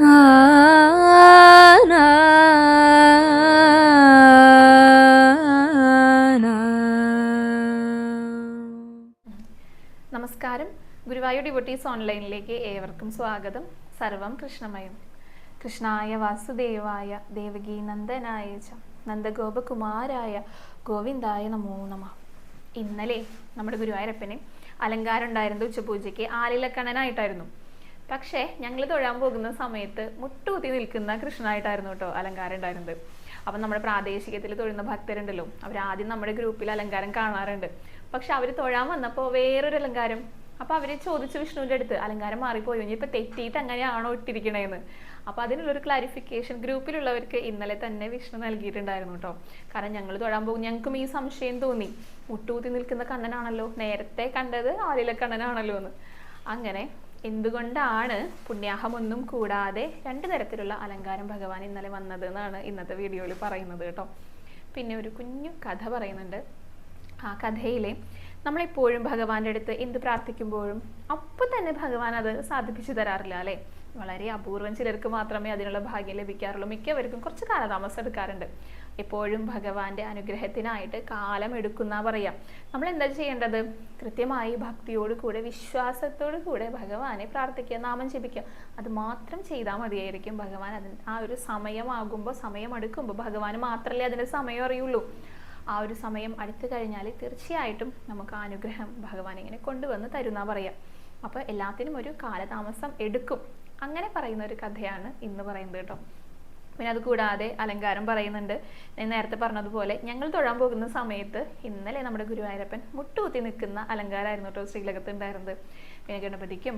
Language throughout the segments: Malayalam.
നമസ്കാരം. ഗുരുവായൂർ ഡിവോട്ടീസ് ഓൺലൈനിലേക്ക് ഏവർക്കും സ്വാഗതം. സർവം കൃഷ്ണമയം. കൃഷ്ണായ വാസുദേവായ ദേവകി നന്ദനായ ച നന്ദഗോപകുമാരായ ഗോവിന്ദായ നമോ നമ. ഇന്നലെ നമ്മുടെ ഗുരുവായൂരപ്പനെ അലങ്കാരം ഉണ്ടായിരുന്നത് ഉച്ചപൂജയ്ക്ക്. ആലിലക്കണ്ണനായിട്ടായിരുന്നു. പക്ഷേ ഞങ്ങൾ തൊഴാൻ പോകുന്ന സമയത്ത് മുട്ടുകുത്തി നിൽക്കുന്ന കൃഷ്ണനായിട്ടായിരുന്നു കേട്ടോ അലങ്കാരം ഉണ്ടായിരുന്നത്. അപ്പം നമ്മുടെ പ്രാദേശികത്തിൽ തൊഴുന്ന ഭക്തരുണ്ടല്ലോ അവർ ആദ്യം നമ്മുടെ ഗ്രൂപ്പിൽ അലങ്കാരം കാണാറുണ്ട്. പക്ഷെ അവർ തൊഴാൻ വന്നപ്പോൾ വേറൊരു അലങ്കാരം. അപ്പൊ അവർ ചോദിച്ചു വിഷ്ണുവിന്റെ അടുത്ത് അലങ്കാരം മാറിപ്പോയി? ഇനി ഇപ്പൊ തെറ്റിയിട്ട് അങ്ങനെയാണോ ഇട്ടിരിക്കണേന്ന്? അപ്പൊ അതിനുള്ളൊരു ക്ലാരിഫിക്കേഷൻ ഗ്രൂപ്പിലുള്ളവർക്ക് ഇന്നലെ തന്നെ വിഷ്ണു നൽകിയിട്ടുണ്ടായിരുന്നു കേട്ടോ. കാരണം ഞങ്ങൾ തൊഴാൻ പോകും ഞങ്ങൾക്കും ഈ സംശയം തോന്നി. മുട്ടുകുത്തി നിൽക്കുന്ന കണ്ണനാണല്ലോ നേരത്തെ കണ്ടത് ആലിലെ കണ്ണനാണല്ലോ എന്ന് അങ്ങനെ എന്തുകൊണ്ടാണ് പുണ്യാഹമൊന്നും കൂടാതെ രണ്ട് തരത്തിലുള്ള അലങ്കാരം ഭഗവാൻ ഇന്നലെ വന്നത് എന്നാണ് ഇന്നത്തെ വീഡിയോയിൽ പറയുന്നത് കേട്ടോ. പിന്നെ ഒരു കുഞ്ഞു കഥ പറയുന്നുണ്ട്. ആ കഥയിലെ നമ്മളെപ്പോഴും ഭഗവാന്റെ അടുത്ത് എന്ത് പ്രാർത്ഥിക്കുമ്പോഴും അപ്പം തന്നെ ഭഗവാൻ അത് സാധിപ്പിച്ചു തരാറില്ല അല്ലേ? വളരെ അപൂർവം ചിലർക്ക് മാത്രമേ അതിനുള്ള ഭാഗ്യം ലഭിക്കാറുള്ളൂ. മിക്കവർക്കും കുറച്ച് കാലതാമസം എടുക്കാറുണ്ട്. എപ്പോഴും ഭഗവാന്റെ അനുഗ്രഹത്തിനായിട്ട് കാലം എടുക്കുന്ന പറയാം. നമ്മൾ എന്താ ചെയ്യേണ്ടത്? കൃത്യമായി ഭക്തിയോട് കൂടെ വിശ്വാസത്തോടു കൂടെ ഭഗവാനെ പ്രാർത്ഥിക്കുക നാമം ജപിക്കുക. അത് മാത്രം ചെയ്താൽ മതിയായിരിക്കും. ഭഗവാൻ അതിന് ആ ഒരു സമയമാകുമ്പോൾ സമയം അടുക്കുമ്പോൾ ഭഗവാന് മാത്രമല്ലേ അതിന്റെ സമയം അറിയുള്ളൂ. ആ ഒരു സമയം അടുത്തു കഴിഞ്ഞാൽ തീർച്ചയായിട്ടും നമുക്ക് ആ അനുഗ്രഹം ഭഗവാൻ ഇങ്ങനെ കൊണ്ടുവന്ന് തരുന്ന പറയാം. അപ്പോൾ എല്ലാത്തിനും ഒരു കാലതാമസം എടുക്കും. അങ്ങനെ പറയുന്ന ഒരു കഥയാണ് ഇന്ന് പറയുന്നത് കേട്ടോ. പിന്നെ അത് കൂടാതെ അലങ്കാരം പറയുന്നുണ്ട്. ഞാൻ നേരത്തെ പറഞ്ഞതുപോലെ ഞങ്ങൾ തൊഴാൻ പോകുന്ന സമയത്ത് ഇന്നലെ നമ്മുടെ ഗുരുവായൂരപ്പൻ മുട്ടുകുത്തി നിൽക്കുന്ന അലങ്കാരമായിരുന്നു കേട്ടോ ശ്രീലകത്ത് ഉണ്ടായിരുന്നത്. പിന്നെ ഗണപതിക്കും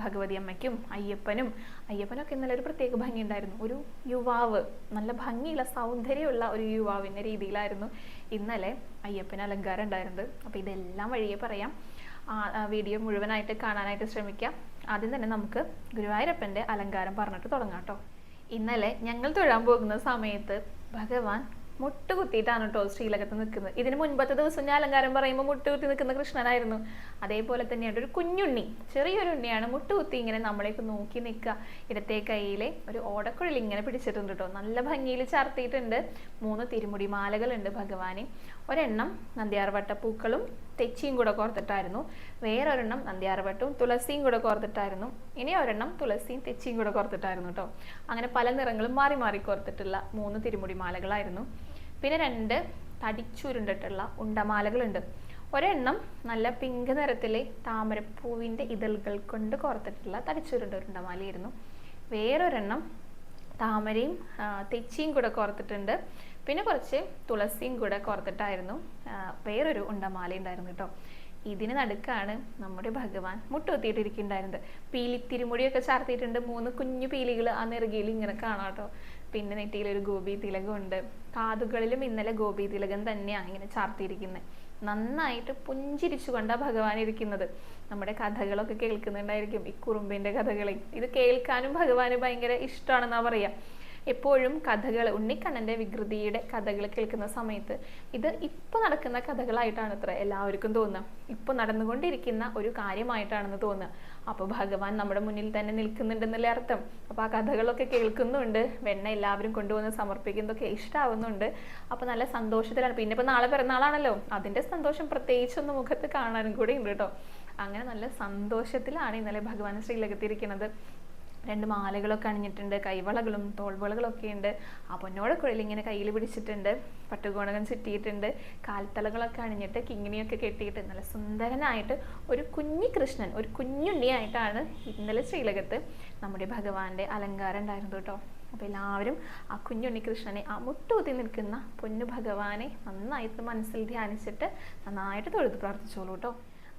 ഭഗവതി അമ്മയ്ക്കും അയ്യപ്പനും അയ്യപ്പനൊക്കെ ഇന്നലെ ഒരു പ്രത്യേക ഭംഗി ഉണ്ടായിരുന്നു. ഒരു യുവാവ് നല്ല ഭംഗിയുള്ള സൗന്ദര്യമുള്ള ഒരു യുവാവിന്റെ രീതിയിലായിരുന്നു ഇന്നലെ അയ്യപ്പന് അലങ്കാരം ഉണ്ടായിരുന്നത്. അപ്പോൾ ഇതെല്ലാം വഴിയെ പറയാം. വീഡിയോ മുഴുവനായിട്ട് കാണാനായിട്ട് ശ്രമിക്കാം. ആദ്യം തന്നെ നമുക്ക് ഗുരുവായൂരപ്പന്റെ അലങ്കാരം പറഞ്ഞിട്ട് തുടങ്ങാം കേട്ടോ ഇന്നലെ ഞങ്ങൾ തൊഴാൻ പോകുന്ന സമയത്ത് ഭഗവാൻ മുട്ടുകുത്തിയിട്ടാണ് കേട്ടോ ശ്രീലകത്ത് നിൽക്കുന്നത്. ഇതിന് മുൻപത്തെ ദിവസം ഞാൻ അലങ്കാരം പറയുമ്പോൾ മുട്ടുകുത്തി നിൽക്കുന്ന കൃഷ്ണനായിരുന്നു. അതേപോലെ തന്നെയാണ് ഒരു കുഞ്ഞുണ്ണി. ചെറിയൊരു ഉണ്ണിയാണ് മുട്ടുകുത്തി ഇങ്ങനെ നമ്മളേക്ക് നോക്കി നിൽക്കുക. ഇടത്തെ കൈയിലെ ഒരു ഓടക്കുഴൽ ഇങ്ങനെ പിടിച്ചിട്ടുണ്ട് കേട്ടോ നല്ല ഭംഗിയിൽ ചാർത്തിയിട്ടുണ്ട്. മൂന്ന് തിരുമുടി മാലകളുണ്ട് ഭഗവാനെ. ഒരെണ്ണം നന്ദ്യാർവട്ടപ്പൂക്കളും തെച്ചിയും കൂടെ കോർത്തിട്ടായിരുന്നു. വേറെ ഒരെണ്ണം നന്ദ്യാർവട്ടവും തുളസിയും കൂടെ കോർത്തിട്ടായിരുന്നു. ഇനി ഒരെണ്ണം തുളസിയും തെച്ചിയും കൂടെ കോർത്തിട്ടായിരുന്നു കേട്ടോ അങ്ങനെ പല നിറങ്ങളും മാറി മാറി കോർത്തിട്ടുള്ള മൂന്ന് തിരുമുടി മാലകളായിരുന്നു. പിന്നെ രണ്ട് തടിച്ചുരുണ്ടിട്ടുള്ള ഉണ്ടമാലകളുണ്ട്. ഒരെണ്ണം നല്ല പിങ്ക് നിറത്തിലെ താമരപ്പൂവിന്റെ ഇതളുകൾ കൊണ്ട് കോർത്തിട്ടുള്ള തടിച്ചുരുണ്ട ഉണ്ടമാലയായിരുന്നു. വേറൊരെണ്ണം താമരയും തെച്ചിയും കൂടെ കോർത്തിട്ടുണ്ട്. പിന്നെ കുറച്ച് തുളസിയും കൂടെ കോർത്തിട്ടായിരുന്നു വേറൊരു ഉണ്ടമാല ഉണ്ടായിരുന്നു കേട്ടോ ഇതിന് നടുക്കാണ് നമ്മുടെ ഭഗവാൻ മുട്ടുകുത്തിയിട്ടിരിക്കുന്നുണ്ടായിരുന്നത്. പീലി തിരുമുടിയൊക്കെ ചാർത്തിയിട്ടുണ്ട്. മൂന്ന് കുഞ്ഞു പീലികൾ ആ നെറുകയിൽ ഇങ്ങനെ കാണാം കേട്ടോ പിന്നെ നെറ്റിയിൽ ഒരു ഗോപി തിലകം ഉണ്ട്. കാതുകളിലും ഇന്നലെ ഗോപി തിലകം തന്നെയാണ് ഇങ്ങനെ ചാർത്തിയിരിക്കുന്നത് നന്നായിട്ട് പുഞ്ചിരിച്ചുകൊണ്ടാണ് ഭഗവാൻ ഇരിക്കുന്നത്. നമ്മുടെ കഥകളൊക്കെ കേൾക്കുന്നുണ്ടായിരിക്കും. ഈ കുറുമ്പിന്റെ കഥകളെ. ഇത് കേൾക്കാനും ഭഗവാന് ഭയങ്കര ഇഷ്ടമാണെന്നാ പറയാ. എപ്പോഴും കഥകൾ ഉണ്ണിക്കണ്ണന്റെ വികൃതിയുടെ കഥകൾ കേൾക്കുന്ന സമയത്ത് ഇത് ഇപ്പൊ നടക്കുന്ന കഥകളായിട്ടാണ് ഇത്ര എല്ലാവർക്കും തോന്നുക. ഇപ്പൊ നടന്നുകൊണ്ടിരിക്കുന്ന ഒരു കാര്യമായിട്ടാണെന്ന് തോന്നുക. അപ്പോൾ ഭഗവാൻ നമ്മുടെ മുന്നിൽ തന്നെ നിൽക്കുന്നുണ്ടെന്നല്ലേ അർത്ഥം. അപ്പോൾ ആ കഥകളൊക്കെ കേൾക്കുന്നുണ്ട്. വെണ്ണ എല്ലാവരും കൊണ്ടുവന്ന് സമർപ്പിക്കുന്നതൊക്കെ ഇഷ്ടാവുന്നുണ്ട്. അപ്പോൾ നല്ല സന്തോഷത്തിലാണ്. പിന്നെ ഇപ്പൊ നാളെ പിറന്നാളാണല്ലോ. അതിന്റെ സന്തോഷം പ്രത്യേകിച്ചൊന്ന് മുഖത്ത് കാണാനും കൂടി ഉണ്ട് കേട്ടോ. അങ്ങനെ നല്ല സന്തോഷത്തിലാണ് ഇന്നലെ ഭഗവാൻ ശ്രീലകത്തിരിക്കുന്നത്. രണ്ട് മാലകളൊക്കെ അണിഞ്ഞിട്ടുണ്ട് കൈവളകളും തോൾവളകളൊക്കെ ഉണ്ട് ആ പൊന്നോടെ കുഴലി ഇങ്ങനെ കയ്യിൽ പിടിച്ചിട്ടുണ്ട് പട്ടുകോണകം ചുറ്റിയിട്ടുണ്ട് കാൽത്തലകളൊക്കെ അണിഞ്ഞിട്ട് കിങ്ങിണിയൊക്കെ കെട്ടിയിട്ട് നല്ല സുന്ദരനായിട്ട് ഒരു കുഞ്ഞി കൃഷ്ണൻ ഒരു കുഞ്ഞുണ്ണിയായിട്ടാണ് ഇന്നലെ ശ്രീലകത്ത് നമ്മുടെ ഭഗവാന്റെ അലങ്കാരം ഉണ്ടായിരുന്നു കേട്ടോ. അപ്പോൾ എല്ലാവരും ആ കുഞ്ഞുണ്ണി കൃഷ്ണനെ ആ മുട്ടുകുത്തി നിൽക്കുന്ന പൊന്നു ഭഗവാനെ നന്നായിട്ട് മനസ്സിൽ ധ്യാനിച്ചിട്ട് നന്നായിട്ട് തൊഴുത് പ്രാർത്ഥിച്ചോളൂ കേട്ടോ.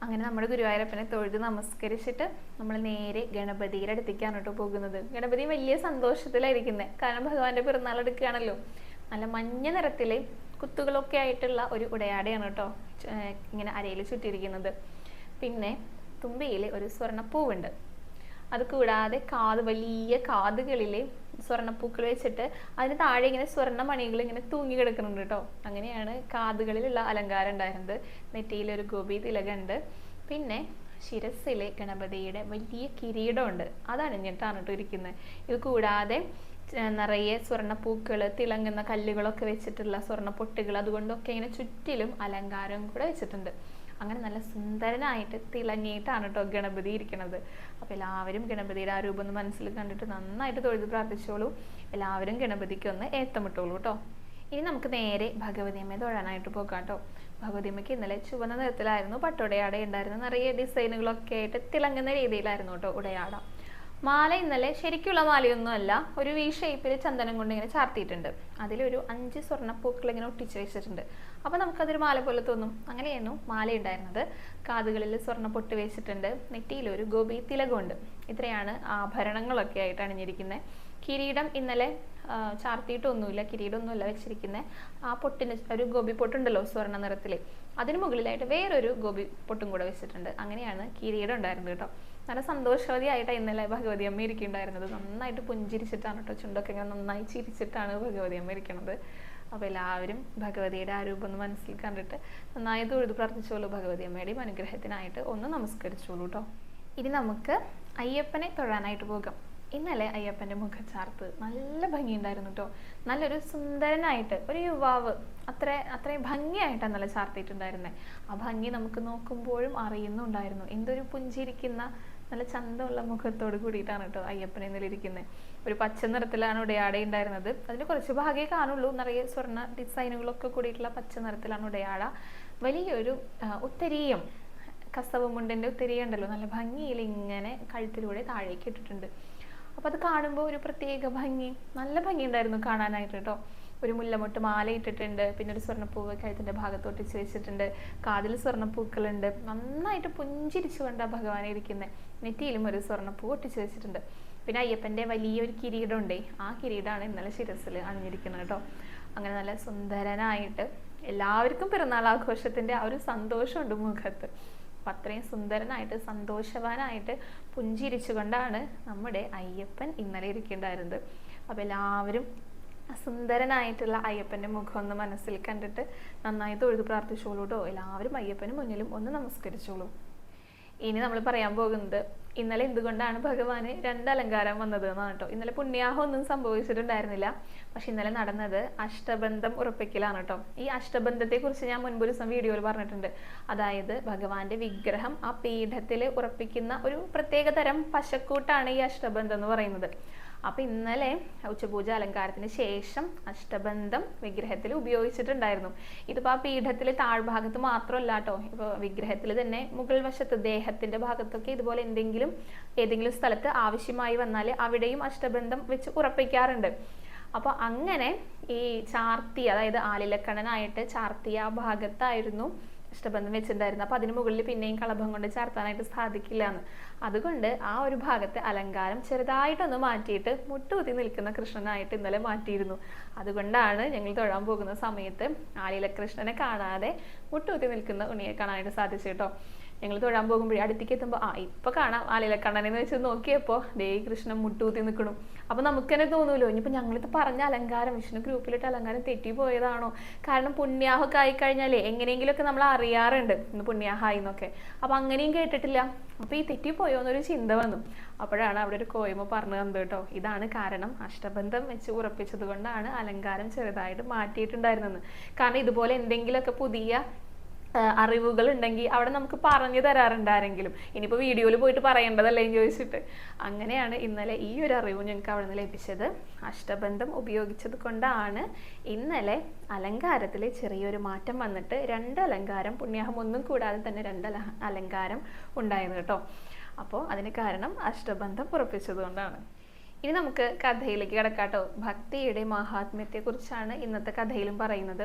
അങ്ങനെ നമ്മുടെ ഗുരുവായൂരപ്പനെ തൊഴുത് നമസ്കരിച്ചിട്ട് നമ്മൾ നേരെ ഗണപതിയുടെ അടുത്തേക്കാണ് കേട്ടോ പോകുന്നത്. ഗണപതി വലിയ സന്തോഷത്തിലായിരിക്കുന്നത് കാരണം ഭഗവാന്റെ പിറന്നാൾ എടുക്കുകയാണല്ലോ. നല്ല മഞ്ഞ നിറത്തിലെ കുത്തുകളൊക്കെ ആയിട്ടുള്ള ഒരു ഉടയാടയാണ് കേട്ടോ ഇങ്ങനെ അരയിൽ ചുറ്റിയിരിക്കുന്നത്. പിന്നെ തുമ്പിയിൽ ഒരു സ്വർണപ്പൂവുണ്ട്. അത് കൂടാതെ കാത് വലിയ കാതുകളിലെ സ്വർണപ്പൂക്കൾ വെച്ചിട്ട് അതിന് താഴെ ഇങ്ങനെ സ്വർണ മണികൾ ഇങ്ങനെ തൂങ്ങി കിടക്കുന്നുണ്ട് കേട്ടോ അങ്ങനെയാണ് കാതുകളിലുള്ള അലങ്കാരം ഉണ്ടായിരുന്നത്. നെറ്റിയിൽ ഒരു ഗോപി തിലകുണ്ട് പിന്നെ ശിരസിലെ ഗണപതിയുടെ വലിയ കിരീടമുണ്ട്. അതാണ് ഞാൻ കേട്ടോ ഇരിക്കുന്നത് ഇത് കൂടാതെ നിറയെ സ്വർണപ്പൂക്കൾ തിളങ്ങുന്ന കല്ലുകളൊക്കെ വെച്ചിട്ടുള്ള സ്വർണ പൊട്ടുകൾ അതുകൊണ്ടൊക്കെ ഇങ്ങനെ ചുറ്റിലും അലങ്കാരം കൂടെ വെച്ചിട്ടുണ്ട്. അങ്ങനെ നല്ല സുന്ദരനായിട്ട് തിളങ്ങിയിട്ടാണ് കേട്ടോ ഗണപതി ഇരിക്കുന്നത് അപ്പോൾ എല്ലാവരും ഗണപതിയുടെ ആ രൂപം ഒന്ന് മനസ്സിൽ കണ്ടിട്ട് നന്നായിട്ട് തൊഴുത് പ്രാർത്ഥിച്ചോളൂ. എല്ലാവരും ഗണപതിക്ക് ഒന്ന് ഏത്തമിട്ടോളൂ കേട്ടോ ഇനി നമുക്ക് നേരെ ഭഗവതിയമ്മയെ തൊഴാനായിട്ട് പോകാം കേട്ടോ ഭഗവതിയമ്മയ്ക്ക് ഇന്നലെ ചുവന്ന നിറത്തിലായിരുന്നു പട്ടുടയാട ഉണ്ടായിരുന്നു നിറയെ ഡിസൈനുകളൊക്കെ ആയിട്ട് തിളങ്ങുന്ന രീതിയിലായിരുന്നു കേട്ടോ ഉടയാട. മാല ഇന്നലെ ശരിക്കുള്ള മാലയൊന്നും അല്ല ഒരു വി ഷേപ്പിൽ ചന്ദനം കൊണ്ട് ഇങ്ങനെ ചാർത്തിയിട്ടുണ്ട്. അതിലൊരു അഞ്ച് സ്വർണപ്പൂക്കൾ ഇങ്ങനെ ഒട്ടിച്ചു വെച്ചിട്ടുണ്ട്. അപ്പോൾ നമുക്കതൊരു മാല പോലെ തോന്നും. അങ്ങനെയായിരുന്നു മാല ഉണ്ടായിരുന്നത്. കാതുകളിൽ സ്വർണ പൊട്ട് വെച്ചിട്ടുണ്ട്. നെറ്റിയിലൊരു ഗോപി തിലകമുണ്ട്. ഇത്രയാണ് ആഭരണങ്ങളൊക്കെ ആയിട്ട് അണിഞ്ഞിരിക്കുന്നത്. കിരീടം ഇന്നലെ ചാർത്തിയിട്ടൊന്നുമില്ല കിരീടമൊന്നുമില്ല വെച്ചിരിക്കുന്നത്. ആ പൊട്ടിന് ഒരു ഗോപി പൊട്ടുണ്ടല്ലോ സ്വർണ നിറത്തിൽ അതിന് മുകളിലായിട്ട് വേറൊരു ഗോപി പൊട്ടും കൂടെ വെച്ചിട്ടുണ്ട്. അങ്ങനെയാണ് കിരീടം ഉണ്ടായിരുന്നത് കേട്ടോ. നല്ല സന്തോഷവതിയായിട്ടാണ് ഇന്നലെ ഭഗവതി അമ്മ ഇരിക്കുന്നുണ്ടായിരുന്നത്. നന്നായിട്ട് പുഞ്ചിരിച്ചിട്ടാണ് കേട്ടോ ചുണ്ടൊക്കെ ഇങ്ങനെ നന്നായി ചിരിച്ചിട്ടാണ് ഭഗവതി അമ്മ ഇരിക്കുന്നത് അപ്പോൾ എല്ലാവരും ഭഗവതിയുടെ ആ രൂപം മനസ്സിൽ കണ്ടിട്ട് നന്നായി തൊഴുത് പ്രാർത്ഥിച്ചോളൂ ഭഗവതി അമ്മയുടെയും അനുഗ്രഹത്തിനായിട്ട്. ഒന്ന് നമസ്കരിച്ചോളൂ കേട്ടോ ഇനി നമുക്ക് അയ്യപ്പനെ തൊഴാനായിട്ട് പോകാം. ഇന്നലെ അയ്യപ്പന്റെ മുഖച്ചാർത്ത് നല്ല ഭംഗിയുണ്ടായിരുന്നു കേട്ടോ നല്ലൊരു സുന്ദരനായിട്ട് ഒരു യുവാവ് അത്ര അത്രയും ഭംഗിയായിട്ടാണ് നല്ല ചാർത്തിയിട്ടുണ്ടായിരുന്നത് ആ ഭംഗി നമുക്ക് നോക്കുമ്പോഴും അറിയുന്നുണ്ടായിരുന്നു. എന്തൊരു പുഞ്ചിരിക്കുന്ന നല്ല ചന്തമുള്ള മുഖത്തോട് കൂടിയിട്ടാണ് കേട്ടോ അയ്യപ്പൻ ഇന്നലെ ഇരിക്കുന്നത് ഒരു പച്ച നിറത്തിലാണ് ഉടയാട ഉണ്ടായിരുന്നത്. അതിന് കുറച്ച് ഭാഗ്യേ കാണുള്ളൂ. നിറയെ സ്വർണ ഡിസൈനുകളൊക്കെ കൂടിയിട്ടുള്ള പച്ച നിറത്തിലാണ് ഉടയാട. വലിയൊരു ഉത്തരീയം കസവ് മുണ്ടിന്റെ ഉത്തരീയം ഉണ്ടല്ലോ. നല്ല ഭംഗിയിൽ ഇങ്ങനെ കഴുത്തിലൂടെ താഴേക്ക് ഇട്ടിട്ടുണ്ട്. അപ്പോൾ അത് കാണുമ്പോൾ ഒരു പ്രത്യേക ഭംഗി. നല്ല ഭംഗി ഉണ്ടായിരുന്നു കാണാനായിട്ട് കേട്ടോ. ഒരു മുല്ലമൊട്ട് മാല ഇട്ടിട്ടുണ്ട് പിന്നെ ഒരു സ്വർണപ്പൂവ് കഴുത്തിന്റെ ഭാഗത്ത് ഒട്ടിച്ച് വെച്ചിട്ടുണ്ട്. കാതിൽ സ്വർണപ്പൂക്കളുണ്ട്. നന്നായിട്ട് പുഞ്ചിരിച്ചുകൊണ്ടാണ് ഭഗവാനെ ഇരിക്കുന്നത് നെറ്റിയിലും ഒരു സ്വർണപ്പൂ ഒട്ടിച്ച് വെച്ചിട്ടുണ്ട്. പിന്നെ അയ്യപ്പന്റെ വലിയൊരു കിരീടമുണ്ടേ ആ കിരീടമാണ് ഇന്നലെ ശിരസിൽ അണിഞ്ഞിരിക്കുന്നത് കേട്ടോ. അങ്ങനെ നല്ല സുന്ദരനായിട്ട് എല്ലാവർക്കും പിറന്നാൾ ആഘോഷത്തിന്റെ ആ ഒരു സന്തോഷമുണ്ട് മുഖത്ത്. അപ്പം അത്രയും സുന്ദരനായിട്ട് സന്തോഷവാനായിട്ട് പുഞ്ചിരിച്ചുകൊണ്ടാണ് നമ്മുടെ അയ്യപ്പൻ ഇന്നലെ ഇരിക്കേണ്ടായിരുന്നത്. അപ്പോൾ എല്ലാവരും സുന്ദരനായിട്ടുള്ള അയ്യപ്പന്റെ മുഖം ഒന്ന് മനസ്സിൽ കണ്ടിട്ട് നന്നായി തൊഴുത് പ്രാർത്ഥിച്ചോളൂ കേട്ടോ എല്ലാവരും അയ്യപ്പന് മുന്നിലും ഒന്ന് നമസ്കരിച്ചോളൂ. ഇനി നമ്മൾ പറയാൻ പോകുന്നത് ഇന്നലെ എന്തുകൊണ്ടാണ് ഭഗവാന് രണ്ട് അലങ്കാരം വന്നത് എന്നാണ് കേട്ടോ ഇന്നലെ പുണ്യാഹം ഒന്നും സംഭവിച്ചിട്ടുണ്ടായിരുന്നില്ല. പക്ഷെ ഇന്നലെ നടന്നത് അഷ്ടബന്ധം ഉറപ്പിക്കലാണ് കേട്ടോ ഈ അഷ്ടബന്ധത്തെ കുറിച്ച് ഞാൻ മുൻപ് ദിവസം വീഡിയോയിൽ പറഞ്ഞിട്ടുണ്ട്. അതായത് ഭഗവാന്റെ വിഗ്രഹം ആ പീഠത്തിൽ ഉറപ്പിക്കുന്ന ഒരു പ്രത്യേക തരം പശക്കൂട്ടാണ് ഈ അഷ്ടബന്ധം എന്ന് പറയുന്നത്. അപ്പൊ ഇന്നലെ ഉച്ചപൂജ അലങ്കാരത്തിന് ശേഷം അഷ്ടബന്ധം വിഗ്രഹത്തിൽ ഉപയോഗിച്ചിട്ടുണ്ടായിരുന്നു. ഇതിപ്പോ ആ പീഠത്തിലെ താഴ്ഭാഗത്ത് മാത്രമല്ല കേട്ടോ ഇപ്പൊ വിഗ്രഹത്തിൽ തന്നെ മുകൾ വശത്ത് ദേഹത്തിന്റെ ഭാഗത്തൊക്കെ ഇതുപോലെ എന്തെങ്കിലും ഏതെങ്കിലും സ്ഥലത്ത് ആവശ്യമായി വന്നാൽ അവിടെയും അഷ്ടബന്ധം വെച്ച് ഉറപ്പിക്കാറുണ്ട്. അപ്പോൾ അങ്ങനെ ഈ ചാർത്തി അതായത് ആലിലക്കണനായിട്ട് ചാർത്തിയ ആ ഭാഗത്തായിരുന്നു ഇഷ്ടബന്ധം വെച്ചിട്ടുണ്ടായിരുന്നു. അപ്പോൾ അതിന് മുകളിൽ പിന്നെയും കളഭം കൊണ്ട് ചാർത്താനായിട്ട് സാധിക്കില്ല എന്ന് അതുകൊണ്ട് ആ ഒരു ഭാഗത്തെ അലങ്കാരം ചെറുതായിട്ടൊന്ന് മാറ്റിയിട്ട് മുട്ടുകുത്തി നിൽക്കുന്ന കൃഷ്ണനായിട്ട് ഇന്നലെ മാറ്റിയിരുന്നു. അതുകൊണ്ടാണ് ഞങ്ങൾ തൊഴാൻ പോകുന്ന സമയത്ത് ആലില കൃഷ്ണനെ കാണാതെ മുട്ടുകുത്തി നിൽക്കുന്ന ഉണ്ണിയെ കാണാനായിട്ട് സാധിച്ചു കേട്ടോ. ഞങ്ങൾ തൊഴാൻ പോകുമ്പോഴേ അടുത്തേക്ക് എത്തുമ്പോൾ ആ ഇപ്പൊ കാണാം. ആലിലക്കണ്ണനെന്ന് വെച്ച് നോക്കിയപ്പോ ദേ കൃഷ്ണൻ മുട്ടൂത്തി നിൽക്കണു. അപ്പൊ നമുക്ക് തന്നെ തോന്നൂലോ ഇനിയിപ്പോ ഞങ്ങളിത് പറഞ്ഞ അലങ്കാരം വിഷ്ണു ഗ്രൂപ്പിലിട്ട് അലങ്കാരം തെറ്റിപ്പോയതാണോ കാരണം പുണ്യാഹമൊക്കെ ആയിക്കഴിഞ്ഞാലേ എങ്ങനെയെങ്കിലുമൊക്കെ നമ്മൾ അറിയാറുണ്ട് ഇന്ന് പുണ്യാഹായി എന്നൊക്കെ. അപ്പൊ അങ്ങനെയും കേട്ടിട്ടില്ല. അപ്പൊ ഈ തെറ്റിപ്പോയോ എന്നൊരു ചിന്ത വന്നു. അപ്പോഴാണ് അവിടെ ഒരു കോയ്മ പറഞ്ഞു തന്നത് കേട്ടോ ഇതാണ് കാരണം അഷ്ടബന്ധം വെച്ച് ഉറപ്പിച്ചത് കൊണ്ടാണ് അലങ്കാരം ചെറുതായിട്ട് മാറ്റിയിട്ടുണ്ടായിരുന്നത് കാരണം ഇതുപോലെ എന്തെങ്കിലുമൊക്കെ പുതിയ അറിവുകൾ ഉണ്ടെങ്കിൽ അവിടെ നമുക്ക് പറഞ്ഞു തരാറുണ്ട് ആരെങ്കിലും. ഇനിയിപ്പോൾ വീഡിയോയിൽ പോയിട്ട് പറയേണ്ടതല്ലേ ചോദിച്ചിട്ട്. അങ്ങനെയാണ് ഇന്നലെ ഈ ഒരു അറിവ് ഞങ്ങൾക്ക് അവിടെ നിന്ന് ലഭിച്ചത്. അഷ്ടബന്ധം ഉപയോഗിച്ചത് കൊണ്ടാണ് ഇന്നലെ അലങ്കാരത്തിൽ ചെറിയൊരു മാറ്റം വന്നിട്ട് രണ്ട് അലങ്കാരം പുണ്യാഹം ഒന്നും കൂടാതെ തന്നെ രണ്ട് അല അലങ്കാരം ഉണ്ടായത് കേട്ടോ. അപ്പോൾ അതിന് കാരണം അഷ്ടബന്ധം ഉറപ്പിച്ചത് കൊണ്ടാണ്. ഇനി നമുക്ക് കഥയിലേക്ക് കിടക്കാട്ടോ ഭക്തിയുടെ മഹാത്മ്യത്തെക്കുറിച്ചാണ് ഇന്നത്തെ കഥയിലും പറയുന്നത്.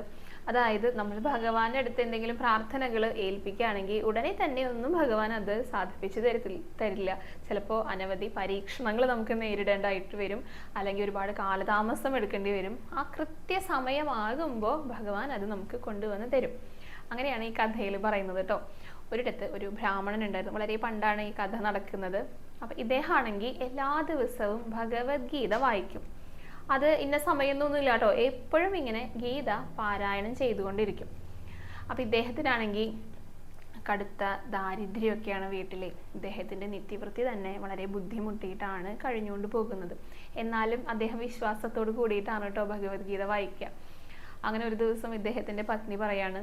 അതായത് നമ്മൾ ഭഗവാന്റെ അടുത്ത് എന്തെങ്കിലും പ്രാർത്ഥനകൾ ഏൽപ്പിക്കുകയാണെങ്കിൽ ഉടനെ തന്നെ ഒന്നും ഭഗവാൻ അത് സാധിപ്പിച്ചു തരത്തിൽ തരില്ല. ചിലപ്പോൾ അനവധി പരീക്ഷണങ്ങൾ നമുക്ക് നേരിടേണ്ടതായിട്ട് വരും. അല്ലെങ്കിൽ ഒരുപാട് കാലതാമസം എടുക്കേണ്ടി വരും. ആ കൃത്യസമയമാകുമ്പോൾ ഭഗവാൻ അത് നമുക്ക് കൊണ്ടുവന്ന് തരും. അങ്ങനെയാണ് ഈ കഥയിൽ പറയുന്നത് കേട്ടോ. ഒരിടത്ത് ഒരു ബ്രാഹ്മണൻ ഉണ്ടായിരുന്നു. വളരെ പണ്ടാണ് ഈ കഥ നടക്കുന്നത്. അപ്പം ഇദ്ദേഹമാണെങ്കിൽ എല്ലാ ദിവസവും ഭഗവത്ഗീത വായിക്കും. അത് ഇന്ന സമയമൊന്നുമില്ല കേട്ടോ എപ്പോഴും ഇങ്ങനെ ഗീത പാരായണം ചെയ്തുകൊണ്ടിരിക്കും. അപ്പം ഇദ്ദേഹത്തിനാണെങ്കിൽ കടുത്ത ദാരിദ്ര്യമൊക്കെയാണ് വീട്ടിൽ ഇദ്ദേഹത്തിന്റെ നിത്യവൃത്തി തന്നെ വളരെ ബുദ്ധിമുട്ടിയിട്ടാണ് കഴിഞ്ഞുകൊണ്ട് പോകുന്നത്. എന്നാലും അദ്ദേഹം വിശ്വാസത്തോട് കൂടിയിട്ടാണ് കേട്ടോ ഭഗവത്ഗീത വായിക്കുക. അങ്ങനെ ഒരു ദിവസം ഇദ്ദേഹത്തിന്റെ പത്നി പറയാണ്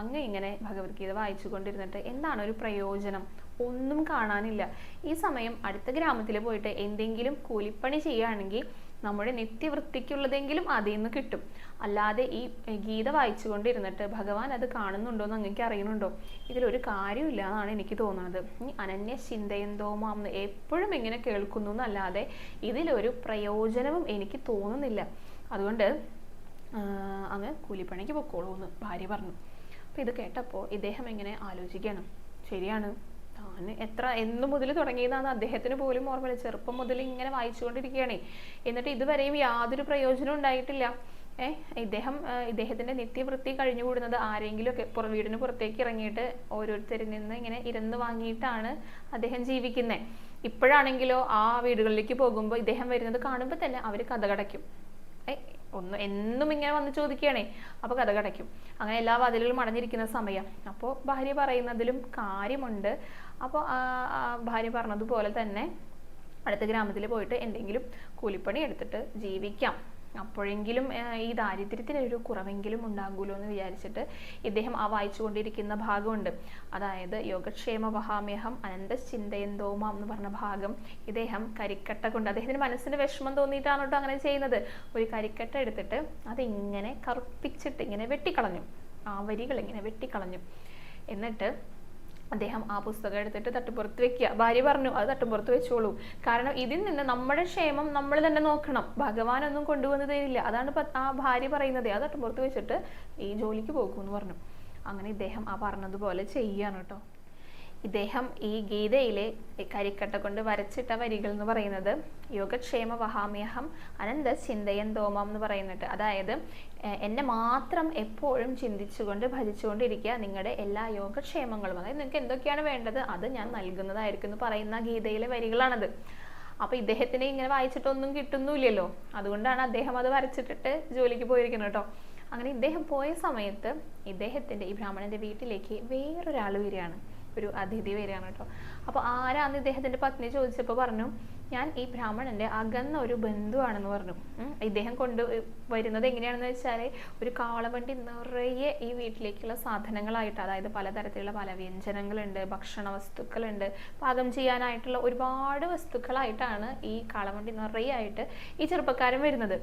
അങ്ങ് ഇങ്ങനെ ഭഗവത്ഗീത വായിച്ചു കൊണ്ടിരുന്നിട്ട് എന്താണ് ഒരു പ്രയോജനം? ഒന്നും കാണാനില്ല. ഈ സമയം അടുത്ത ഗ്രാമത്തിൽ പോയിട്ട് എന്തെങ്കിലും കൂലിപ്പണി ചെയ്യുകയാണെങ്കിൽ നമ്മുടെ നിത്യവൃത്തിക്കുള്ളതെങ്കിലും അതിൽ നിന്ന് കിട്ടും. അല്ലാതെ ഈ ഗീത വായിച്ചുകൊണ്ടിരുന്നിട്ട് ഭഗവാൻ അത് കാണുന്നുണ്ടോ എന്ന് അങ്ങനെ അറിയുന്നുണ്ടോ ഇതിലൊരു കാര്യമില്ല എന്നാണ് എനിക്ക് തോന്നുന്നത് ഈ അനന്യ ചിന്തയന്തോമാം എപ്പോഴും ഇങ്ങനെ കേൾക്കുന്നു എന്നല്ലാതെ ഇതിലൊരു പ്രയോജനവും എനിക്ക് തോന്നുന്നില്ല. അതുകൊണ്ട് അങ്ങ് കൂലിപ്പണിക്ക് പൊക്കോളൂ എന്ന് ഭാര്യ പറഞ്ഞു. അപ്പോൾ ഇത് കേട്ടപ്പോൾ ഇദ്ദേഹം എങ്ങനെ ആലോചിക്കണം ശരിയാണ്? താൻ എത്ര എന്ന് മുതൽ തുടങ്ങിയതാണ് അദ്ദേഹത്തിന് പോലും ഓർമ്മയില്ല. ചെറുപ്പം മുതൽ ഇങ്ങനെ വായിച്ചുകൊണ്ടിരിക്കുകയാണ്. എന്നിട്ട് ഇതുവരെയും യാതൊരു പ്രയോജനവും ഉണ്ടായിട്ടില്ല. ഏഹ് ഇദ്ദേഹം ഇദ്ദേഹത്തിന്റെ നിത്യവൃത്തി കഴിഞ്ഞുകൂടുന്നത് ആരെങ്കിലും ഒക്കെ പുറ വീടിന് പുറത്തേക്ക് ഇറങ്ങിയിട്ട് ഓരോരുത്തരിൽ നിന്ന് ഇങ്ങനെ ഇരുന്ന് വാങ്ങിയിട്ടാണ് അദ്ദേഹം ജീവിക്കുന്നത് ഇപ്പോഴാണെങ്കിലോ ആ വീടുകളിലേക്ക് പോകുമ്പോൾ ഇദ്ദേഹം വരുന്നത് കാണുമ്പോൾ തന്നെ അവർ കഥ കടയ്ക്കും. ഒന്ന് എന്നും ഇങ്ങനെ വന്ന് ചോദിക്കുകയാണേ. അപ്പോൾ കഥ കടയ്ക്കും. അങ്ങനെ എല്ലാ വാതിലുകളും അടഞ്ഞിരിക്കുന്ന സമയം. അപ്പോൾ ഭാര്യ പറയുന്നതിലും കാര്യമുണ്ട്. അപ്പോൾ ഭാര്യ പറഞ്ഞതുപോലെ തന്നെ അടുത്ത ഗ്രാമത്തിൽ പോയിട്ട് എന്തെങ്കിലും കൂലിപ്പണി എടുത്തിട്ട് ജീവിക്കാം. അപ്പോഴെങ്കിലും ഈ ദാരിദ്ര്യത്തിന് ഒരു കുറവെങ്കിലും ഉണ്ടാകുമല്ലോ എന്ന് വിചാരിച്ചിട്ട് ഇദ്ദേഹം ആ വായിച്ചുകൊണ്ടിരിക്കുന്ന ഭാഗമുണ്ട്. അതായത് യോഗക്ഷേമ വഹാമ്യഹം അനന്ത ചിന്തയന്തോമാം എന്ന് പറഞ്ഞ ഭാഗം ഇദ്ദേഹം കരിക്കട്ട കൊണ്ട് അദ്ദേഹത്തിന് മനസ്സിന് വിഷമം തോന്നിയിട്ടാണ് കേട്ടോ അങ്ങനെ ചെയ്യുന്നത്. ഒരു കരിക്കട്ട എടുത്തിട്ട് അതിങ്ങനെ കറുപ്പിച്ചിട്ട് ഇങ്ങനെ വെട്ടിക്കളഞ്ഞു. ആ വരികൾ ഇങ്ങനെ വെട്ടിക്കളഞ്ഞു. എന്നിട്ട് അദ്ദേഹം ആ പുസ്തകം എടുത്തിട്ട് തട്ടുപുറത്ത് വെക്കുക. ഭാര്യ പറഞ്ഞു അത് തട്ടുപുറത്ത് വെച്ചോളൂ. കാരണം ഇതിൽ നിന്ന് നമ്മുടെ ക്ഷേമം നമ്മൾ തന്നെ നോക്കണം. ഭഗവാൻ ഒന്നും കൊണ്ടുവന്നു തരില്ല. അതാണ് ആ ഭാര്യ പറയുന്നത്. അത് തട്ടുപുറത്ത് വെച്ചിട്ട് ഈ ജോലിക്ക് പോകുമെന്ന് പറഞ്ഞു. അങ്ങനെ ഇദ്ദേഹം ആ പറഞ്ഞതുപോലെ ചെയ്യാണ് കേട്ടോ. ഇദ്ദേഹം ഈ ഗീതയിലെ കരിക്കട്ട കൊണ്ട് വരച്ചിട്ട വരികൾ എന്ന് പറയുന്നത് യോഗക്ഷേമ വഹാമ്യഹം അനന്ത ചിന്തയൻ തോമം എന്ന് പറയുന്നുണ്ട്. അതായത് എന്നെ മാത്രം എപ്പോഴും ചിന്തിച്ചുകൊണ്ട് ഭജിച്ചുകൊണ്ടിരിക്കുക നിങ്ങളുടെ എല്ലാ യോഗക്ഷേമങ്ങളും. അതായത് നിങ്ങൾക്ക് എന്തൊക്കെയാണ് വേണ്ടത് അത് ഞാൻ നൽകുന്നതായിരിക്കും എന്ന് പറയുന്ന ഗീതയിലെ വരികളാണത്. അപ്പൊ ഇദ്ദേഹത്തിന് ഇങ്ങനെ വായിച്ചിട്ടൊന്നും കിട്ടുന്നില്ലല്ലോ. അതുകൊണ്ടാണ് അദ്ദേഹം അത് വരച്ചിട്ടിട്ട് ജോലിക്ക് പോയിരിക്കുന്നത് കേട്ടോ അങ്ങനെ ഇദ്ദേഹം പോയ സമയത്ത് ഇദ്ദേഹത്തിന്റെ ഈ ബ്രാഹ്മണന്റെ വീട്ടിലേക്ക് വേറൊരാൾ വരികയാണ്. ഒരു അതിഥി വരികയാണ് കേട്ടോ. അപ്പോൾ ആരാന്ന് ഇദ്ദേഹത്തിന്റെ പത്നി ചോദിച്ചപ്പോൾ പറഞ്ഞു ഞാൻ ഈ ബ്രാഹ്മണന്റെ അകന്ന ഒരു ബന്ധുവാണെന്ന് പറഞ്ഞു. ഇദ്ദേഹം കൊണ്ട് വരുന്നത് എങ്ങനെയാണെന്ന് വെച്ചാൽ ഒരു കാളവണ്ടി നിറയെ ഈ വീട്ടിലേക്കുള്ള സാധനങ്ങളായിട്ട് അതായത് പലതരത്തിലുള്ള പല വ്യഞ്ജനങ്ങളുണ്ട് ഭക്ഷണ വസ്തുക്കളുണ്ട് പാകം ചെയ്യാനായിട്ടുള്ള ഒരുപാട് വസ്തുക്കളായിട്ടാണ് ഈ കാളവണ്ടി നിറയെ ആയിട്ട് ഈ ചെറുപ്പക്കാരൻ വരുന്നത്.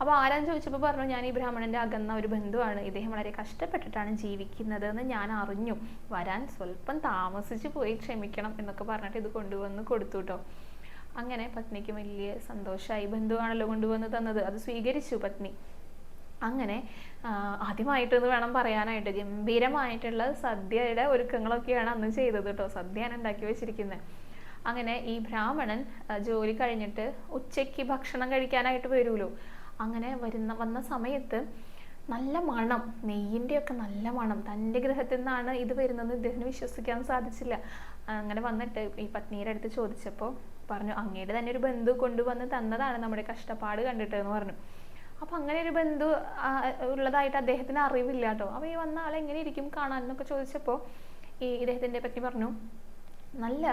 അപ്പോൾ ആരാന്ന് ചോദിച്ചപ്പോൾ പറഞ്ഞു ഞാൻ ഈ ബ്രാഹ്മണന്റെ അകന്ന ഒരു ബന്ധുവാണ്. ഇദ്ദേഹം വളരെ കഷ്ടപ്പെട്ടിട്ടാണ് ജീവിക്കുന്നത് എന്ന് ഞാൻ അറിഞ്ഞു. വരാൻ സ്വല്പം താമസിച്ച് പോയി ക്ഷമിക്കണം എന്നൊക്കെ പറഞ്ഞിട്ട് ഇത് കൊണ്ടുവന്ന് കൊടുത്തു കേട്ടോ അങ്ങനെ പത്നിക്ക് വലിയ സന്തോഷമായി ബന്ധുവാണല്ലോ കൊണ്ടുവന്ന് തന്നത്. അത് സ്വീകരിച്ചു പത്നി. അങ്ങനെ ആദ്യമായിട്ടെന്ന് വേണം പറയാനായിട്ട്. ഗംഭീരമായിട്ടുള്ള സദ്യയുടെ ഒരുക്കങ്ങളൊക്കെയാണ് അന്ന് ചെയ്തത് കേട്ടോ സദ്യയാണ് ഉണ്ടാക്കി വെച്ചിരിക്കുന്നത് അങ്ങനെ ഈ ബ്രാഹ്മണൻ ജോലി കഴിഞ്ഞിട്ട് ഉച്ചയ്ക്ക് ഭക്ഷണം കഴിക്കാനായിട്ട് വരുമല്ലോ അങ്ങനെ വരുന്ന വന്ന സമയത്ത് നല്ല മണം നെയ്യിന്റെ ഒക്കെ നല്ല മണം. തന്റെ ഗ്രഹത്തിൽ നിന്നാണ് ഇത് വരുന്നത് ഇദ്ദേഹത്തിന് വിശ്വസിക്കാൻ സാധിച്ചില്ല. അങ്ങനെ വന്നിട്ട് ഈ പത്നിയുടെ അടുത്ത് ചോദിച്ചപ്പോൾ പറഞ്ഞു അങ്ങയുടെ തന്നെ ഒരു ബന്ധു കൊണ്ടുവന്ന് തന്നതാണ് നമ്മുടെ കഷ്ടപ്പാട് കണ്ടിട്ട് എന്ന് പറഞ്ഞു. അപ്പം അങ്ങനെ ഒരു ബന്ധു ഉള്ളതായിട്ട് അദ്ദേഹത്തിന് അറിവില്ല കേട്ടോ. അപ്പോൾ ഈ വന്ന ആൾ എങ്ങനെ ഇരിക്കും കാണാൻ എന്നൊക്കെ ചോദിച്ചപ്പോൾ ഈ ഇദ്ദേഹത്തിന്റെ പറ്റി പറഞ്ഞു നല്ല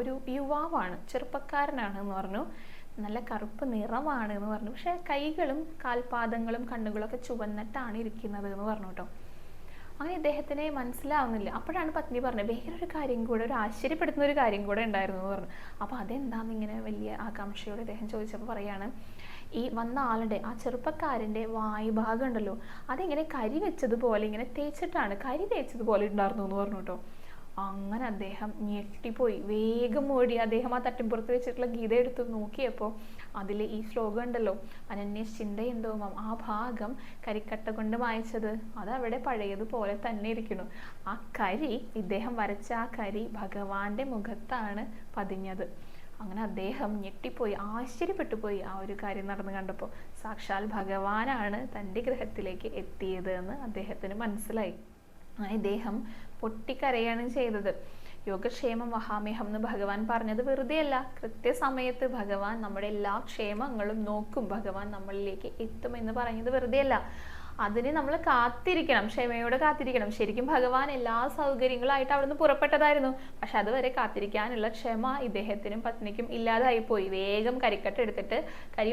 ഒരു യുവാവാണ് ചെറുപ്പക്കാരനാണ് എന്ന് പറഞ്ഞു. നല്ല കറുപ്പ് നിറമാണ് എന്ന് പറഞ്ഞു. പക്ഷേ കൈകളും കാൽപാദങ്ങളും കണ്ണുകളൊക്കെ ചുവന്നിട്ടാണ് ഇരിക്കുന്നത് എന്ന് പറഞ്ഞു കേട്ടോ. അങ്ങനെ ഇദ്ദേഹത്തിനെ മനസ്സിലാവുന്നില്ല. അപ്പോഴാണ് പത്നി പറഞ്ഞത് വേറൊരു കാര്യം കൂടെ ഒരു ആശ്ചര്യപ്പെടുത്തുന്ന ഒരു കാര്യം കൂടെ ഉണ്ടായിരുന്നു എന്ന് പറഞ്ഞു. അപ്പോൾ അതെന്താന്ന് ഇങ്ങനെ വലിയ ആകാംക്ഷയോടെ ഇദ്ദേഹം ചോദിച്ചപ്പോൾ പറയാണ് ഈ വന്ന ആളുടെ ആ ചെറുപ്പക്കാരന്റെ വായുഭാഗം ഉണ്ടല്ലോ അതിങ്ങനെ കരി വെച്ചതുപോലെ ഇങ്ങനെ തേച്ചിട്ടാണ് കരി തേച്ചതുപോലെ ഉണ്ടായിരുന്നു എന്ന് പറഞ്ഞു കേട്ടോ. അങ്ങനെ അദ്ദേഹം ഞെട്ടിപ്പോയി. വേഗം ഓടി. അദ്ദേഹം ആ തട്ടിപ്പുറത്ത് വെച്ചിട്ടുള്ള ഗീത എടുത്ത് നോക്കിയപ്പോൾ അതിൽ ഈ ശ്ലോകം ഉണ്ടല്ലോ. അനന്യ ചിന്തയെന്തോമം ആ ഭാഗം കരിക്കട്ട കൊണ്ട് വായിച്ചത് അതവിടെ പഴയതുപോലെ തന്നെ ഇരിക്കുന്നു. ആ കരി ഇദ്ദേഹം വരച്ച ആ കരി ഭഗവാന്റെ മുഖത്താണ് പതിഞ്ഞത്. അങ്ങനെ അദ്ദേഹം ഞെട്ടിപ്പോയി. ആശ്ചര്യപ്പെട്ടു പോയി ആ ഒരു കാര്യം നടന്നു കണ്ടപ്പോൾ സാക്ഷാൽ ഭഗവാനാണ് തന്റെ ഗ്രഹത്തിലേക്ക് എത്തിയത് എന്ന് അദ്ദേഹത്തിന് മനസ്സിലായി. ഇദ്ദേഹം പൊട്ടിക്കരയാണ് ചെയ്തത്. യോഗക്ഷേമം മഹാമേഹം എന്ന് ഭഗവാൻ പറഞ്ഞത് വെറുതെയല്ല. കൃത്യസമയത്ത് ഭഗവാൻ നമ്മുടെ എല്ലാ ക്ഷേമങ്ങളും നോക്കും. ഭഗവാൻ നമ്മളിലേക്ക് എത്തും എന്ന് പറഞ്ഞത് വെറുതെയല്ല. അതിന് നമ്മൾ കാത്തിരിക്കണം ക്ഷമയോടെ കാത്തിരിക്കണം. ശരിക്കും ഭഗവാൻ എല്ലാ സൗകര്യങ്ങളായിട്ട് അവിടുന്ന് പുറപ്പെട്ടതായിരുന്നു. പക്ഷെ അതുവരെ കാത്തിരിക്കാനുള്ള ക്ഷമ ഇദ്ദേഹത്തിനും പത്നിക്കും ഇല്ലാതായി പോയി. വേഗം കരിക്കട്ട് എടുത്തിട്ട് കരി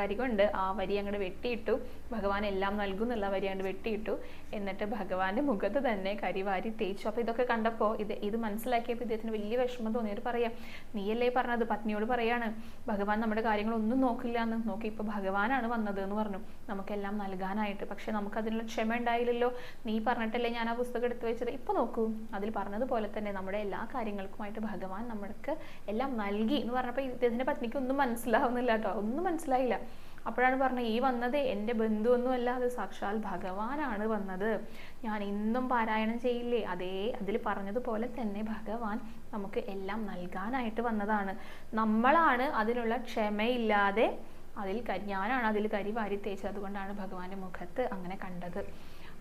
കരി കൊണ്ട് ആ വരി അങ്ങോട്ട് വെട്ടിയിട്ടു ഭഗവാൻ എല്ലാം നൽകുന്നുള്ള വരി അങ്ങോട്ട് വെട്ടിയിട്ടു എന്നിട്ട് ഭഗവാന്റെ മുഖത്ത് തന്നെ കരി വാരി തേച്ചു. അപ്പൊ ഇതൊക്കെ കണ്ടപ്പോൾ ഇത് ഇത് മനസ്സിലാക്കിയപ്പോൾ ഇദ്ദേഹത്തിന് വലിയ വിഷമം തോന്നിയിട്ട് പറയാം. നീയല്ലേ പറഞ്ഞത്? പത്നിയോട് പറയാണ്. ഭഗവാൻ നമ്മുടെ കാര്യങ്ങളൊന്നും നോക്കില്ല എന്ന് നോക്കി ഇപ്പൊ ഭഗവാനാണ് വന്നത് എന്ന് പറഞ്ഞു. നമുക്കെല്ലാം നൽകാനായിട്ട് പക്ഷെ നമുക്ക് അതിനുള്ള ക്ഷമ ഉണ്ടായില്ലല്ലോ. നീ പറഞ്ഞിട്ടല്ലേ ഞാൻ ആ പുസ്തകം എടുത്തു വെച്ചത്? ഇപ്പൊ നോക്കൂ. അതിൽ പറഞ്ഞതുപോലെ തന്നെ നമ്മുടെ എല്ലാ കാര്യങ്ങൾക്കുമായിട്ട് ഭഗവാൻ നമ്മൾക്ക് എല്ലാം നൽകി എന്ന് പറഞ്ഞപ്പോൾ ഇദ്ദേഹത്തിന്റെ പത്നിക്ക് ഒന്നും മനസ്സിലാവുന്നില്ല കേട്ടോ. ഒന്നും മനസ്സിലായില്ല. അപ്പോഴാണ് പറഞ്ഞത് ഈ വന്നത് എന്റെ ബന്ധുവൊന്നും അത് സാക്ഷാൽ ഭഗവാനാണ് വന്നത്. ഞാൻ ഇന്നും പാരായണം ചെയ്യില്ലേ? അതേ അതിൽ പറഞ്ഞതുപോലെ തന്നെ ഭഗവാൻ നമുക്ക് എല്ലാം നൽകാനായിട്ട് വന്നതാണ്. നമ്മളാണ് അതിനുള്ള ക്ഷമയില്ലാതെ അതിൽ കരി ഞാനാണ് അതിൽ കരി വാരി തേച്ചത്. അതുകൊണ്ടാണ് ഭഗവാന്റെ മുഖത്ത് അങ്ങനെ കണ്ടത്.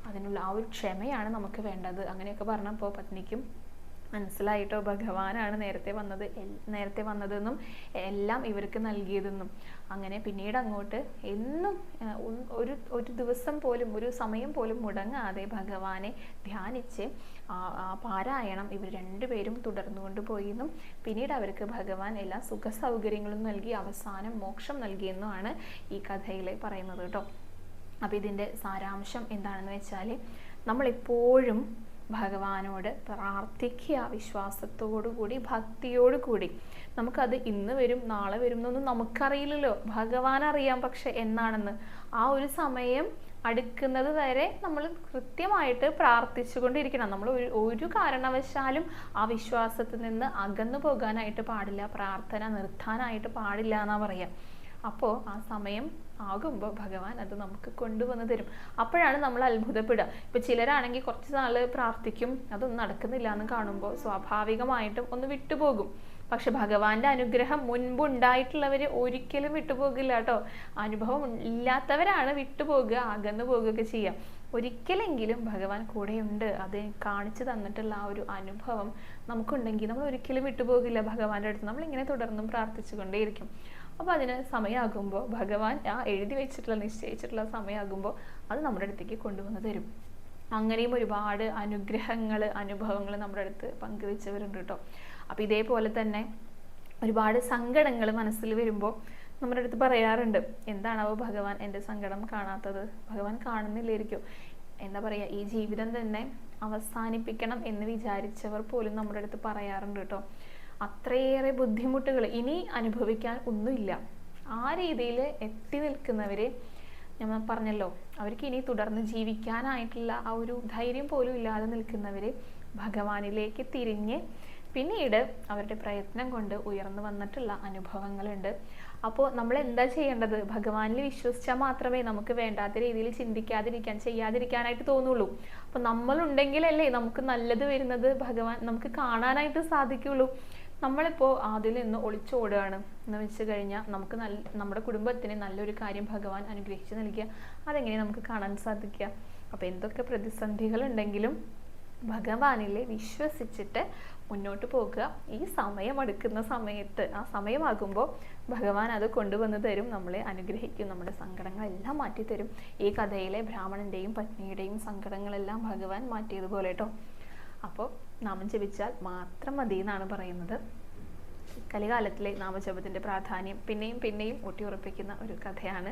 അതിനുള്ള ആ ഒരു ക്ഷമയാണ് നമുക്ക് വേണ്ടത്. അങ്ങനെയൊക്കെ പറഞ്ഞപ്പോൾ പത്നിക്കും മനസ്സിലായിട്ടോ? ഭഗവാനാണ് നേരത്തെ വന്നത് നേരത്തെ വന്നതെന്നും എല്ലാം ഇവർക്ക് നൽകിയതെന്നും. അങ്ങനെ പിന്നീട് അങ്ങോട്ട് എന്നും ഒരു ഒരു ദിവസം പോലും ഒരു സമയം പോലും മുടങ്ങാതെ ഭഗവാനെ ധ്യാനിച്ച് പാരായണം ഇവർ രണ്ടുപേരും തുടർന്നുകൊണ്ട് കൊണ്ടുപോയിന്നും പിന്നീട് അവർക്ക് ഭഗവാൻ എല്ലാ സുഖ സൗകര്യങ്ങളും നൽകി അവസാനം മോക്ഷം നൽകിയെന്നുമാണ് ഈ കഥയിൽ പറയുന്നത് കേട്ടോ. അപ്പോൾ ഇതിന്റെ സാരാംശം എന്താണെന്ന് വെച്ചാൽ നമ്മളെപ്പോഴും ഭഗവാനോട് പ്രാർത്ഥിക്കുക വിശ്വാസത്തോടു കൂടി ഭക്തിയോടു കൂടി. നമുക്കത് ഇന്ന് വരും നാളെ വരും എന്നൊന്നും നമുക്കറിയില്ലല്ലോ. ഭഗവാൻ അറിയാം പക്ഷെ എന്നാണെന്ന്. ആ ഒരു സമയം അടുക്കുന്നത് വരെ നമ്മൾ കൃത്യമായിട്ട് പ്രാർത്ഥിച്ചുകൊണ്ടിരിക്കണം നമ്മൾ ഒരു ഒരു കാരണവശാലും ആ വിശ്വാസത്തിൽ നിന്ന് അകന്നു പോകാനായിട്ട് പാടില്ല. പ്രാർത്ഥന നിർത്താനായിട്ട് പാടില്ല എന്നാ പറയാ. അപ്പോൾ ആ സമയം ആകുമ്പോൾ ഭഗവാൻ അത് നമുക്ക് കൊണ്ടുവന്ന് തരും. അപ്പോഴാണ് നമ്മൾ അത്ഭുതപ്പെടുക. ഇപ്പൊ ചിലരാണെങ്കിൽ കുറച്ച് നാൾ പ്രാർത്ഥിക്കും അതൊന്നും നടക്കുന്നില്ല എന്ന് കാണുമ്പോൾ സ്വാഭാവികമായിട്ടും ഒന്ന് വിട്ടുപോകും. പക്ഷെ ഭഗവാന്റെ അനുഗ്രഹം മുൻപ് ഉണ്ടായിട്ടുള്ളവർ ഒരിക്കലും വിട്ടുപോകില്ല കേട്ടോ. അനുഭവം ഇല്ലാത്തവരാണ് വിട്ടുപോകുക അകന്നു പോകുകയൊക്കെ ചെയ്യുക. ഒരിക്കലെങ്കിലും ഭഗവാൻ കൂടെയുണ്ട്. അത് കാണിച്ചു തന്നിട്ടുള്ള ആ ഒരു അനുഭവം നമുക്കുണ്ടെങ്കിൽ നമ്മൾ ഒരിക്കലും വിട്ടുപോകില്ല ഭഗവാന്റെ അടുത്ത്. നമ്മൾ ഇങ്ങനെ തുടർന്നും പ്രാർത്ഥിച്ചുകൊണ്ടേയിരിക്കും. അപ്പോൾ അതിന് സമയമാകുമ്പോൾ ഭഗവാൻ ആ എഴുതി വെച്ചിട്ടുള്ള നിശ്ചയിച്ചിട്ടുള്ള സമയമാകുമ്പോൾ അത് നമ്മുടെ അടുത്തേക്ക് കൊണ്ടുവന്ന് തരും. അങ്ങനെയും ഒരുപാട് അനുഗ്രഹങ്ങൾ അനുഭവങ്ങൾ നമ്മുടെ അടുത്ത് പങ്കുവെച്ചവരുണ്ട് കേട്ടോ അപ്പോൾ ഇതേപോലെ തന്നെ ഒരുപാട് സങ്കടങ്ങൾ മനസ്സിൽ വരുമ്പോൾ നമ്മുടെ അടുത്ത് പറയാറുണ്ട്. എന്താണാവോ ഭഗവാൻ എന്റെ സങ്കടം കാണാത്തത്? ഭഗവാൻ കാണുന്നില്ലായിരിക്കും. എന്താ പറയുക ഈ ജീവിതം തന്നെ അവസാനിപ്പിക്കണം എന്ന് വിചാരിച്ചവർ പോലും നമ്മുടെ അടുത്ത് പറയാറുണ്ട് കേട്ടോ അത്രയേറെ ബുദ്ധിമുട്ടുകൾ ഇനി അനുഭവിക്കാൻ ഒന്നുമില്ല. ആ രീതിയിൽ എത്തി നിൽക്കുന്നവരെ ഞാൻ പറഞ്ഞല്ലോ അവർക്ക് ഇനി തുടർന്ന് ജീവിക്കാനായിട്ടുള്ള ആ ഒരു ധൈര്യം പോലും ഇല്ലാതെ നിൽക്കുന്നവര് ഭഗവാനിലേക്ക് തിരിഞ്ഞ് പിന്നീട് അവരുടെ പ്രയത്നം കൊണ്ട് ഉയർന്നു വന്നിട്ടുള്ള അനുഭവങ്ങളുണ്ട്. അപ്പോൾ നമ്മൾ എന്താ ചെയ്യേണ്ടത്? ഭഗവാനിൽ വിശ്വസിച്ചാൽ മാത്രമേ നമുക്ക് വേണ്ടാത്ത രീതിയിൽ ചിന്തിക്കാതിരിക്കാൻ ചെയ്യാതിരിക്കാനായിട്ട് തോന്നുള്ളൂ. അപ്പോൾ നമ്മളുണ്ടെങ്കിലല്ലേ നമുക്ക് നല്ലത് വരുന്നത് ഭഗവാൻ നമുക്ക് കാണാനായിട്ട് സാധിക്കുള്ളൂ. നമ്മളിപ്പോൾ അതിൽ നിന്ന് ഒളിച്ചോടുകയാണ്. എന്ന് വെച്ച് കഴിഞ്ഞാൽ നമുക്ക് നല്ല നമ്മുടെ കുടുംബത്തിന് നല്ലൊരു കാര്യം ഭഗവാൻ അനുഗ്രഹിച്ച് നൽകിയ അതെങ്ങനെ നമുക്ക് കാണാൻ സാധിക്കുക? അപ്പോൾ എന്തൊക്കെ പ്രതിസന്ധികളുണ്ടെങ്കിലും ഭഗവാനിലെ വിശ്വസിച്ചിട്ട് മുന്നോട്ട് പോകുക ഈ സമയം അടുക്കുന്ന സമയത്ത് ആ സമയമാകുമ്പോൾ ഭഗവാൻ അത് കൊണ്ടുവന്ന് തരും നമ്മളെ അനുഗ്രഹിക്കും നമ്മുടെ സങ്കടങ്ങളെല്ലാം മാറ്റിത്തരും. ഈ കഥയിലെ ബ്രാഹ്മണന്റെയും പത്നിയുടെയും സങ്കടങ്ങളെല്ലാം ഭഗവാൻ മാറ്റിയതുപോലെ കേട്ടോ അപ്പോൾ നാമം ജപിച്ചാൽ മാത്രം മതി എന്നാണ് പറയുന്നത്. കലികാലത്തിലെ നാമജപത്തിന്റെ പ്രാധാന്യം പിന്നെയും പിന്നെയും ഊട്ടിയുറപ്പിക്കുന്ന ഒരു കഥയാണ്.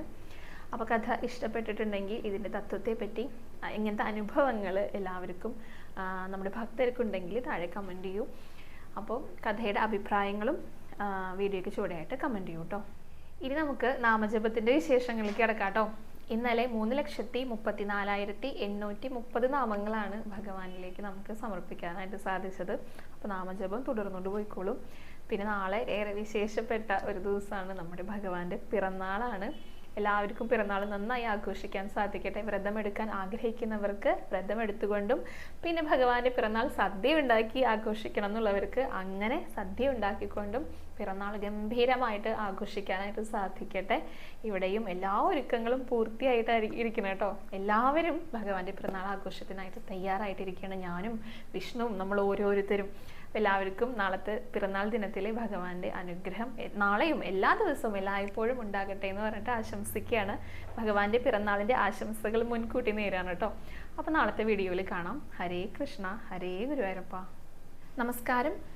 അപ്പോൾ കഥ ഇഷ്ടപ്പെട്ടിട്ടുണ്ടെങ്കിൽ ഇതിന്റെ തത്വത്തെ പറ്റി ആ, ഇങ്ങനത്തെ അനുഭവങ്ങൾ എല്ലാവർക്കും നമ്മുടെ ഭക്തർക്കുണ്ടെങ്കിൽ താഴെ കമന്റ് ചെയ്യൂ. അപ്പോൾ കഥയുടെ അഭിപ്രായങ്ങളും വീഡിയോയ്ക്ക് കമന്റ് കമന്റ് ചെയ്യൂ കേട്ടോ ഇനി നമുക്ക് നാമജപത്തിന്റെ വിശേഷങ്ങളിലേക്ക് കിടക്കാം കേട്ടോ ഇന്നലെ മൂന്ന് ലക്ഷത്തി മുപ്പത്തി നാലായിരത്തി എണ്ണൂറ്റി മുപ്പത് നാമങ്ങളാണ് ഭഗവാനിലേക്ക് നമുക്ക് സമർപ്പിക്കാനായിട്ട് സാധിച്ചത്. അപ്പോൾ നാമജപം തുടർന്നുകൊണ്ട് പോയിക്കോളും. പിന്നെ നാളെ ഏറെ വിശേഷപ്പെട്ട ഒരു ദിവസമാണ് നമ്മുടെ ഭഗവാന്റെ പിറന്നാളാണ്. എല്ലാവർക്കും പിറന്നാൾ നന്നായി ആഘോഷിക്കാൻ സാധിക്കട്ടെ. വ്രതമെടുക്കാൻ ആഗ്രഹിക്കുന്നവർക്ക് വ്രതമെടുത്തുകൊണ്ടും പിന്നെ ഭഗവാന്റെ പിറന്നാൾ സദ്യ ഉണ്ടാക്കി ആഘോഷിക്കണം എന്നുള്ളവർക്ക് അങ്ങനെ സദ്യ ഉണ്ടാക്കിക്കൊണ്ടും പിറന്നാൾ ഗംഭീരമായിട്ട് ആഘോഷിക്കാനായിട്ട് സാധിക്കട്ടെ. ഇവിടെയും എല്ലാ ഒരുക്കങ്ങളും പൂർത്തിയായിട്ടായിരിക്കും ഇരിക്കണം കേട്ടോ. എല്ലാവരും ഭഗവാന്റെ പിറന്നാൾ ആഘോഷത്തിനായിട്ട് തയ്യാറായിട്ടിരിക്കുകയാണ്. ഞാനും വിഷ്ണുവും നമ്മൾ ഓരോരുത്തരും. എല്ലാവർക്കും നാളത്തെ പിറന്നാൾ ദിനത്തിലെ ഭഗവാന്റെ അനുഗ്രഹം നാളെയും എല്ലാ ദിവസവും എല്ലായ്പ്പോഴും ഉണ്ടാകട്ടെ എന്ന് പറഞ്ഞിട്ട് ആശംസിക്കുകയാണ്. ഭഗവാന്റെ പിറന്നാളിന്റെ ആശംസകൾ മുൻകൂട്ടി നേരാണ് കേട്ടോ. അപ്പോൾ നാളത്തെ വീഡിയോയിൽ കാണാം. ഹരേ കൃഷ്ണ ഹരേ ഗുരുവായൂരപ്പ. നമസ്കാരം.